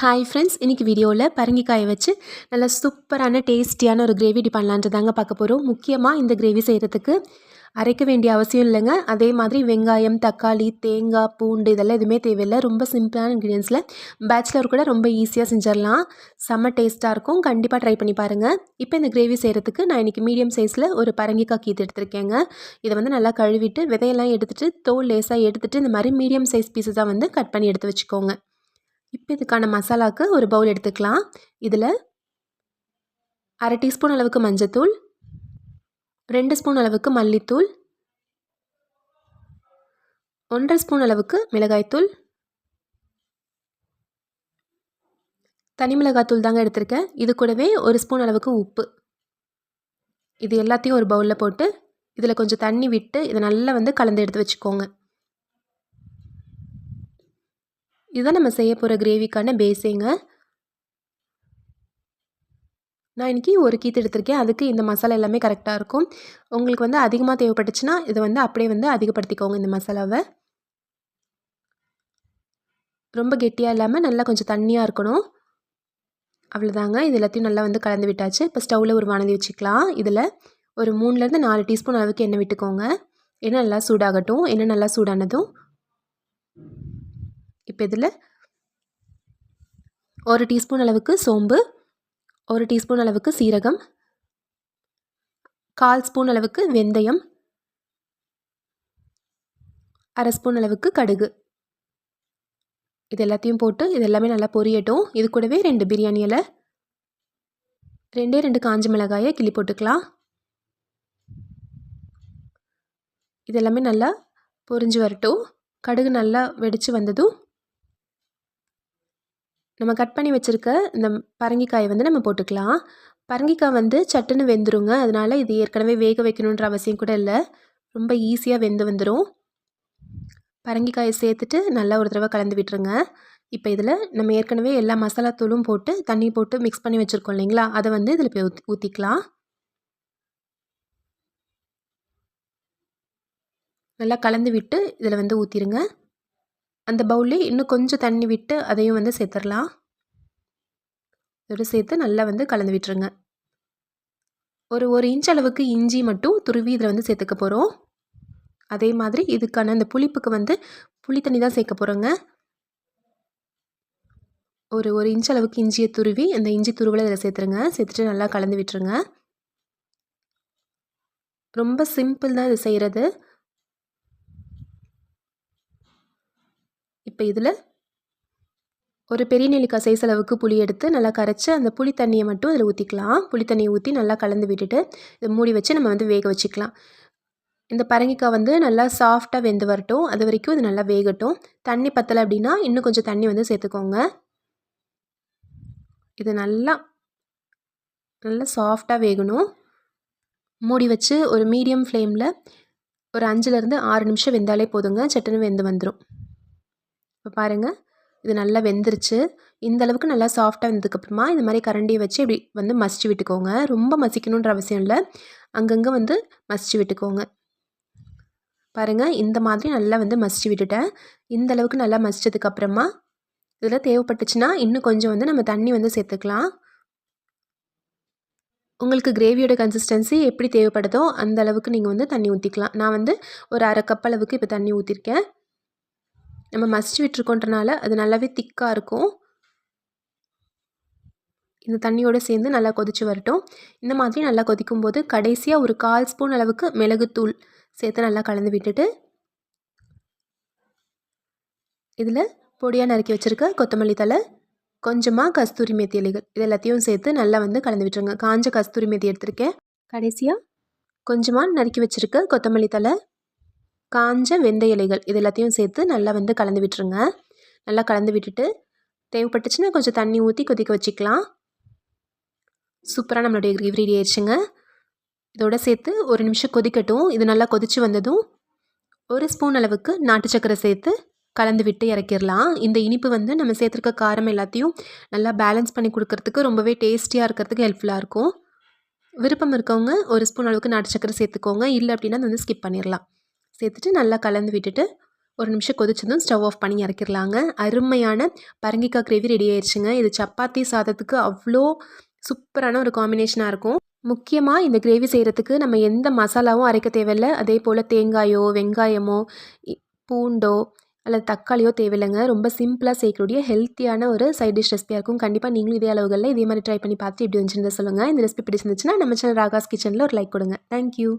Hi friends இன்றைக்கி வீடியோவில் பரங்கிக்காயை வச்சு நல்லா சூப்பரான டேஸ்டியான ஒரு கிரேவி டி பண்ணலான்ட்டு தாங்க பார்க்க போகிறோம் முக்கியமாக இந்த கிரேவி செய்கிறதுக்கு அரைக்க வேண்டிய அவசியம் இல்லைங்க. அதே மாதிரி வெங்காயம் தக்காளி தேங்காய் பூண்டு இதெல்லாம் எதுவுமே தேவையில்லை. ரொம்ப சிம்பிளான இன்க்ரீடியன்ஸில் பேச்சுலர் கூட ரொம்ப ஈஸியாக செஞ்சிடலாம். செம்ம டேஸ்ட்டாக இருக்கும். கண்டிப்பாக ட்ரை பண்ணி பாருங்கள் இப்போ இந்த கிரேவி செய்கிறதுக்கு நான் இன்றைக்கி மீடியம் சைஸில் ஒரு பரங்கிக்காய் கீத்து எடுத்திருக்கேங்க. இதை வந்து நல்லா கழுவிட்டு விதையெல்லாம் எடுத்துகிட்டு தோல் லேசாக எடுத்துகிட்டு இந்த மாதிரி மீடியம் சைஸ் பீஸஸாக வந்து கட் பண்ணி எடுத்து வச்சுக்கோங்க. இப்போ இதுக்கான மசாலாவுக்கு ஒரு பவுல் எடுத்துக்கலாம். இதில் அரை டீஸ்பூன் அளவுக்கு மஞ்சத்தூள் ரெண்டு ஸ்பூன் அளவுக்கு மல்லித்தூள் ஒன்றரை ஸ்பூன் அளவுக்கு மிளகாய்த்தூள். தனி மிளகாய்த்தூள் தாங்க எடுத்திருக்கேன். இது கூடவே ஒரு ஸ்பூன் அளவுக்கு உப்பு. இது எல்லாத்தையும் ஒரு பவுலில் போட்டு இதில் கொஞ்சம் தண்ணி விட்டு இதை நல்லா வந்து கலந்து எடுத்து வச்சுக்கோங்க. இதுதான் நம்ம செய்ய போகிற கிரேவிக்கான பேஸேங்க நான் இன்றைக்கி ஒரு கீத்து எடுத்திருக்கேன். அதுக்கு இந்த மசாலா எல்லாமே கரெக்டாக இருக்கும். உங்களுக்கு வந்து அதிகமாக தேவைப்பட்டுச்சுன்னா இதை வந்து அப்படியே வந்து அதிகப்படுத்திக்கோங்க இந்த மசாலாவை. ரொம்ப கெட்டியாக இல்லாமல் நல்லா கொஞ்சம் தண்ணியாக இருக்கணும். அவ்வளோதாங்க இது எல்லாத்தையும் நல்லா வந்து கலந்து விட்டாச்சு. இப்போ ஸ்டவ்வில் ஒரு வானதி வச்சுக்கலாம். இதில் ஒரு மூணுலேருந்து நாலு டீஸ்பூன் அளவுக்கு எண்ணெய் விட்டுக்கோங்க. எண்ணெய் நல்லா சூடாகட்டும். எண்ணெய் நல்லா சூடானதும் இப்போ இதில் ஒரு டீஸ்பூன் அளவுக்கு சோம்பு ஒரு டீஸ்பூன் அளவுக்கு சீரகம் கால் ஸ்பூன் அளவுக்கு வெந்தயம் அரை ஸ்பூன் அளவுக்கு கடுகு. இது எல்லாத்தையும் போட்டு இது எல்லாமே நல்லா பொரியட்டும். இது கூடவே ரெண்டு பிரியாணி இலை ரெண்டே ரெண்டு காஞ்ச மிளகாயை கிள்ளி போட்டுக்கலாம். இது எல்லாமே நல்லா பொரிஞ்சு வரட்டும். கடுகு நல்லா வெடித்து வந்ததும் நம்ம கட் பண்ணி வச்சுருக்க இந்த பரங்கிக்காயை வந்து நம்ம போட்டுக்கலாம். பரங்கிக்காய் வந்து சட்டுன்னு வெந்துருங்க. அதனால் இது ஏற்கனவே வேக வைக்கணுன்ற அவசியம் கூட இல்லை. ரொம்ப ஈஸியாக வெந்து வந்துடும் பரங்கிக்காயை சேர்த்துட்டு நல்லா ஒரு தடவை கலந்து விட்டுருங்க. இப்போ இதில் நம்ம ஏற்கனவே எல்லா மசாலா தூளும் போட்டு தண்ணி போட்டு மிக்ஸ் பண்ணி வச்சுருக்கோம் இல்லைங்களா? அதை வந்து இதில் போய் ஊற்றி ஊற்றிக்கலாம் நல்லா கலந்து விட்டு இதில் வந்து ஊற்றிடுங்க அந்த பவுல்லே இன்னும் கொஞ்சம் தண்ணி விட்டு அதையும் வந்து சேர்த்துடலாம். இதோட சேர்த்து நல்லா வந்து கலந்து விட்டுருங்க. ஒரு ஒரு இன்ச் அளவுக்கு இஞ்சி மட்டும் துருவி இதில் வந்து சேர்த்துக்க போகிறோம் அதே மாதிரி இதுக்கான அந்த புளிப்புக்கு வந்து புளி தண்ணி தான் சேர்க்க போகிறோங்க ஒரு ஒரு இன்ச் அளவுக்கு இஞ்சியை துருவி அந்த இஞ்சி துருவலை இதில் சேர்த்துருங்க. சேர்த்துட்டு நல்லா கலந்து விட்டுருங்க. ரொம்ப சிம்பிள் தான் இது செய்கிறது இப்போ இதில் ஒரு பெரிய நெல்லிக்காய் சைஸ் அளவுக்கு புளி எடுத்து நல்லா கரைச்சி அந்த புளி தண்ணியை மட்டும் இதில் ஊற்றிக்கலாம். புளி தண்ணியை ஊற்றி நல்லா கலந்து விட்டுட்டு இதை மூடி வச்சு நம்ம வந்து வேக வச்சுக்கலாம். இந்த பரங்கிக்காய் வந்து நல்லா சாஃப்டாக வெந்து வரட்டும். அது வரைக்கும் இது நல்லா வேகட்டும். தண்ணி பத்தலை அப்படின்னா இன்னும் கொஞ்சம் தண்ணி வந்து சேர்த்துக்கோங்க. இது நல்லா நல்லா சாஃப்டாக வேகணும். மூடி வச்சு ஒரு மீடியம் ஃப்ளேமில் ஒரு அஞ்சுலேருந்து ஆறு நிமிஷம் வெந்தாலே போதுங்க. சட்டுன்னு வெந்து வந்துடும் இப்போ பாருங்கள் இது நல்லா வெந்துருச்சு. இந்த அளவுக்கு நல்லா சாஃப்டாக வந்ததுக்கப்புறமா இந்த மாதிரி கரண்டியை வச்சு இப்படி வந்து மசிச்சு விட்டுக்கோங்க. ரொம்ப மசிக்கணுன்ற அவசியம் இல்லை. அங்கங்கே வந்து மசிச்சு விட்டுக்கோங்க. பாருங்கள் இந்த மாதிரி நல்லா வந்து மசிச்சு விட்டுட்டேன். இந்த அளவுக்கு நல்லா மசிச்சதுக்கப்புறமா இதில் தேவைப்பட்டுச்சுன்னா இன்னும் கொஞ்சம் வந்து நம்ம தண்ணி வந்து சேர்த்துக்கலாம். உங்களுக்கு கிரேவியோட கன்சிஸ்டன்சி எப்படி தேவைப்படுதோ அந்த அளவுக்கு நீங்கள் வந்து தண்ணி ஊற்றிக்கலாம் நான் வந்து ஒரு அரை கப் அளவுக்கு இப்போ தண்ணி ஊற்றிருக்கேன் நம்ம மசிச்சு விட்டுருக்கோன்றனால அது நல்லாவே திக்காக இருக்கும். இந்த தண்ணியோடு சேர்ந்து நல்லா கொதித்து வரட்டும். இந்த மாதிரி நல்லா கொதிக்கும் போது கடைசியாக ஒரு கால் ஸ்பூன் அளவுக்கு மிளகுத்தூள் சேர்த்து நல்லா கலந்து விட்டுட்டு இதில் பொடியாக நறுக்கி வச்சுருக்க கொத்தமல்லி தலை கொஞ்சமாக கஸ்தூரி மேத்தி இலைகள் இது எல்லாத்தையும் சேர்த்து நல்லா வந்து கலந்து விட்டுருங்க. காஞ்ச கஸ்தூரி மேத்தி எடுத்திருக்கேன். கடைசியாக கொஞ்சமாக நறுக்கி வச்சுருக்க கொத்தமல்லி தலை காஞ்ச வெந்தய இலைகள் இது எல்லாத்தையும் சேர்த்து நல்லா வந்து கலந்து விட்டுருங்க. நல்லா கலந்து விட்டுட்டு தேவைப்பட்டுச்சுன்னா கொஞ்சம் தண்ணி ஊற்றி கொதிக்க வச்சுக்கலாம். சூப்பராக நம்மளுடைய கிரேவி ரெடி ஆயிடுச்சுங்க. இதோட சேர்த்து ஒரு நிமிஷம் கொதிக்கட்டும். இது நல்லா கொதித்து வந்ததும் ஒரு ஸ்பூன் அளவுக்கு நாட்டு சக்கரை சேர்த்து கலந்து விட்டு இறக்கிடலாம். இந்த இனிப்பு வந்து நம்ம சேர்த்துருக்க காரம் எல்லாத்தையும் நல்லா பேலன்ஸ் பண்ணி கொடுக்கறதுக்கு ரொம்பவே டேஸ்டியாக இருக்கிறதுக்கு ஹெல்ப்ஃபுல்லாக இருக்கும். விருப்பம் இருக்கவங்க ஒரு ஸ்பூன் அளவுக்கு நாட்டு சக்கரை சேர்த்துக்கோங்க. இல்லை அப்படின்னா வந்து ஸ்கிப் பண்ணிடலாம். சேர்த்துட்டு நல்லா கலந்து விட்டுட்டு ஒரு நிமிஷம் கொதிச்சதும் ஸ்டவ் ஆஃப் பண்ணி இறக்கிடலாங்க. அருமையான பரங்கிக்காய் கிரேவி ரெடி ஆயிடுச்சுங்க. இது சப்பாத்தி சாதத்துக்கு அவ்வளோ சூப்பரான ஒரு காம்பினேஷனாக இருக்கும். முக்கியமாக இந்த கிரேவி செய்கிறதுக்கு நம்ம எந்த மசாலாவும் அரைக்க தேவையில்ல. அதே போல் தேங்காயோ வெங்காயமோ இ- பூண்டோ அல்லது தக்காளியோ தேவையில்லைங்க. ரொம்ப சிம்பிளாக செய்யக்கூடிய ஹெல்த்தியான ஒரு சைட் டிஷ் ரெசிபியாக இருக்கும். கண்டிப்பாக நீங்களும் இதே அளவுகளில் இதே மாதிரி ட்ரை பண்ணி பார்த்து எப்படி வந்துச்சுன்னு சொல்லுங்கள் இந்த ரெசிபி பிடிச்சிருந்துச்சுன்னா நம்ம சேனல் ராகாஸ் கிச்சனில் ஒரு லைக் கொடுங்க. தேங்க்யூ